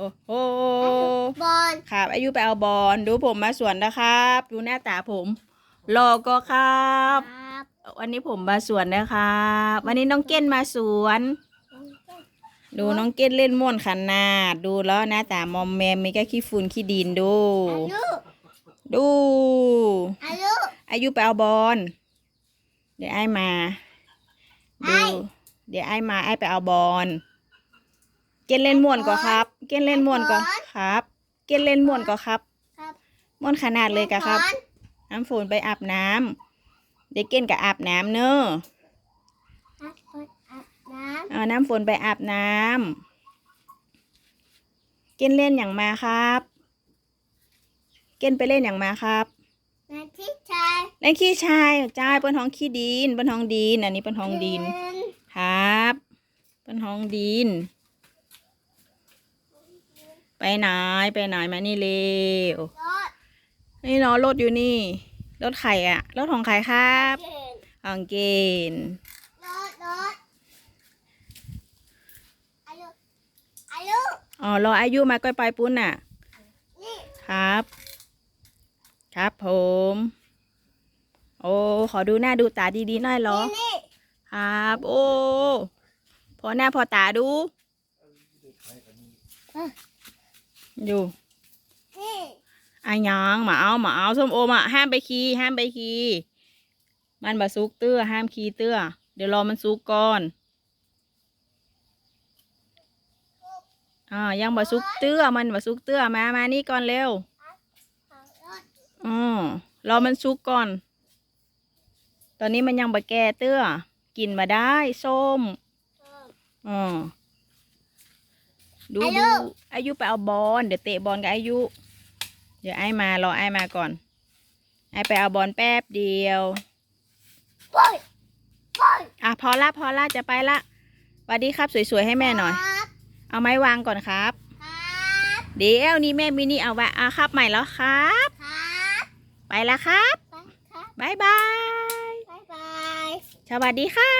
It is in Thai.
โอ้โหบอลครับ อายุไปเอาบอลดูผมมาสวนนะครับ ดูหน้าตาผมรอก็ครับ ครับวันนี้ผมมาสวนนะครับ วันนี้น้องเก้นมาสวน ดูน้องเก้นเล่นม่วนขนาด ดูแล้วหน้าตามอมแมมมีแค่ขี้ฝุ่นขี้ดินดู อายุดู อายุ อายุไปเอาบอลเดี๋ยวไอ้มาไอ้ดูเดี๋ยวไอ้มาไอ้ไปเอาบอล เก้นเล่นม่วนก็ครับ เก้นเล่นม่วนก็ครับ เก้นเล่นม่วนก็ครับครับม่วนขนาดเลยกะครับบอลน้ำฝนไปอาบน้ำเด็กเก้นกับอาบน้ำเนอะครับบอลอาบน้เอาน้ำฝนไปอาบน้ำเก้นเล่นอย่างมาครับ เก้นไปเล่นอย่างมาครับำนาที่ชายเล่นขี้ชายจ้ายเปิ้นท้องขี้ดินเปิ้นท้องดินอันนี้เปิ้นท้องดินเดินครับเปิ้นท้องดิน ไปไหนไปไหนมานี่เร็วรถนี่เนาะรถอยู่นี่ รถไข่อะรถของใครครับเก่งของเกณฑ์รถรถอายุอายุอ๋อรออายุมาก้อยไปปุ้นน่ะนี่ครับ ครับผม โอ้ขอดูหน้าดูตาดีๆหน่อยเหรอนี่นี่ครับ โอ้พอหน้าพอตาดู อยู่นี่อายังมาเอามาเอาส้มโอมาห้ามไปขี่ห้ามไปขี่มันบาซุกเตื้อห้ามขี่เตื้อเดี๋ยวรอมันซุกก่อนอ่ายังบาซุกเตื้อมันบาซุกเตื้อมามานี่ก่อนเร็วอารถอ๋อรอมันซุกก่อน ตอนนี้มันยังบะแก่เตื้อกินมาได้ส้มอออ๋อ ดูอายุดูอายุไปเอาบอลเดี๋ยวเตะบอลกับอายุ เดี๋ยวไอ้มารอไอ้มาก่อน ไอ้ไปเอาบอลแป๊บเดียวโอ้ยโอ้ยอะพอละพอละจะไปละสวัสดีครับสวยๆให้แม่หน่อยครับเอาไม้วางก่อนครับครับ เดี๋ยวนี่แม่มินี่เอาไว้อะครับใหม่แล้วครับครับไปละครับไปครับบายบายบ๊ายบาย สวัสดีครับ